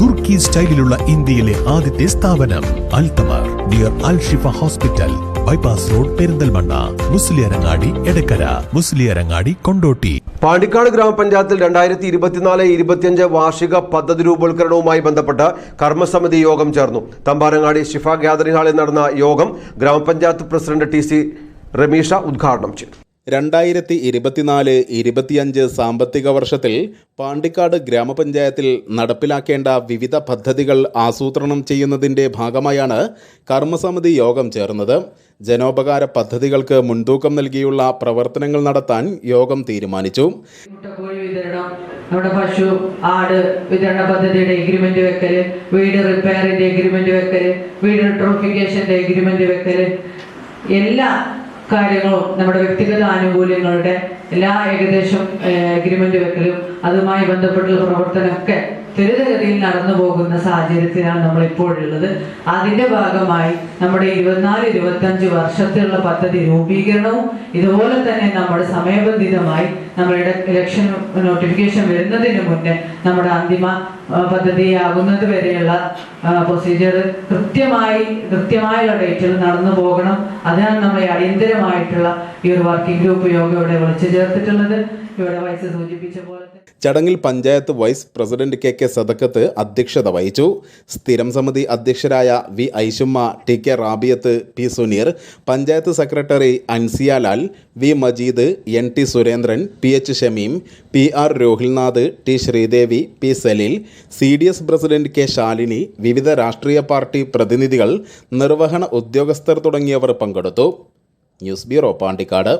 തുർക്കി സ്റ്റൈലിലുള്ള ഇന്ത്യയിലെ ആദ്യത്തെ സ്ഥാപനം അൽതമർ dear Al Shifa hospital bypass road Perinthalmanna Musliyarangadi Edakkara Musliyarangadi Kondotty. Pandikkad ഗ്രാമപഞ്ചായത്തിൽ രണ്ടായിരത്തി ഇരുപത്തിനാല് ഇരുപത്തിയഞ്ച് വാർഷിക പദ്ധതി രൂപവത്കരണവുമായി ബന്ധപ്പെട്ട് കർമ്മസമിതി യോഗം ചേർന്നു. തമ്പാരങ്ങാടി ഷിഫ ഗ്യാദറിംഗ് ഹാളിൽ നടന്ന യോഗം ഗ്രാമപഞ്ചായത്ത് പ്രസിഡന്റ് ടി സി രമീഷ ഉദ്ഘാടനം ചെയ്തു. രണ്ടായിരത്തി ഇരുപത്തിനാല് ഇരുപത്തിയഞ്ച് സാമ്പത്തിക വർഷത്തിൽ പാണ്ടിക്കാട് ഗ്രാമപഞ്ചായത്തിൽ നടപ്പിലാക്കേണ്ട വിവിധ പദ്ധതികൾ ആസൂത്രണം ചെയ്യുന്നതിന്റെ ഭാഗമായാണ് കർമ്മസമിതി യോഗം ചേർന്നത്. ജനോപകാര പദ്ധതികൾക്ക് മുൻതൂക്കം നൽകിയുള്ള പ്രവർത്തനങ്ങൾ നടത്താൻ യോഗം തീരുമാനിച്ചു. നമ്മുടെ പശു ആട് വിതരണ പദ്ധതിയുടെ എഗ്രിമെന്റ് വെക്കൽ വീട് റിപ്പയറിന്റെ എഗ്രിമെന്റ് വെക്കൽ വീട് ട്രോഫിക്കേഷന്റെ എഗ്രിമെന്റ് വെക്കൽ എല്ലാ കാര്യങ്ങളും നമ്മുടെ വ്യക്തിഗത ആനുകൂല്യങ്ങളുടെ എല്ലാ ഏകദേശം അഗ്രിമെന്റ് വെക്കലും അതുമായി ബന്ധപ്പെട്ടുള്ള പ്രവർത്തനമൊക്കെ ത്വരിതഗതിയിൽ നടന്നു പോകുന്ന സാഹചര്യത്തിലാണ് നമ്മൾ ഇപ്പോഴുള്ളത് അതിന്റെ ഭാഗമായി നമ്മുടെ ഇരുപത്തിനാല് ഇരുപത്തഞ്ച് വർഷത്തിലുള്ള പദ്ധതി രൂപീകരണവും ഇതുപോലെ തന്നെ നമ്മുടെ സമയബന്ധിതമായി നമ്മുടെ ഇലക്ഷൻ നോട്ടിഫിക്കേഷൻ വരുന്നതിന് മുന്നേ നമ്മുടെ അന്തിമ പദ്ധതി പദ്ധതിയാകുന്നത് വരെയുള്ള പ്രൊസീജിയർ കൃത്യമായി കൃത്യമായുള്ള ഡേറ്റിൽ നടന്നു പോകണം. അതിനാണ് നമ്മൾ ഈ അടിയന്തരമായിട്ടുള്ള ഈ ഒരു വർക്കിംഗ് ഗ്രൂപ്പ് യോഗം ഇവിടെ വിളിച്ചു ചേർത്തിട്ടുള്ളത്. ചടങ്ങിൽ panchayat vice president K K Sadakkath അധ്യക്ഷത വഹിച്ചു. സ്ഥിരം സമിതി അധ്യക്ഷരായ V Aishumma T K Rabiyath P Suneer panchayat secretary Ansiya Lal V Majeed N T Surendran P H Shameem P R Rohilnath T Sreedevi P Saleel C D S president K Shalini വിവിധ രാഷ്ട്രീയ party പ്രതിനിധികൾ നിർവഹണ ഉദ്യോഗസ്ഥർ തുടങ്ങിയവർ പങ്കെടുത്തു. News bureau Pandikkad.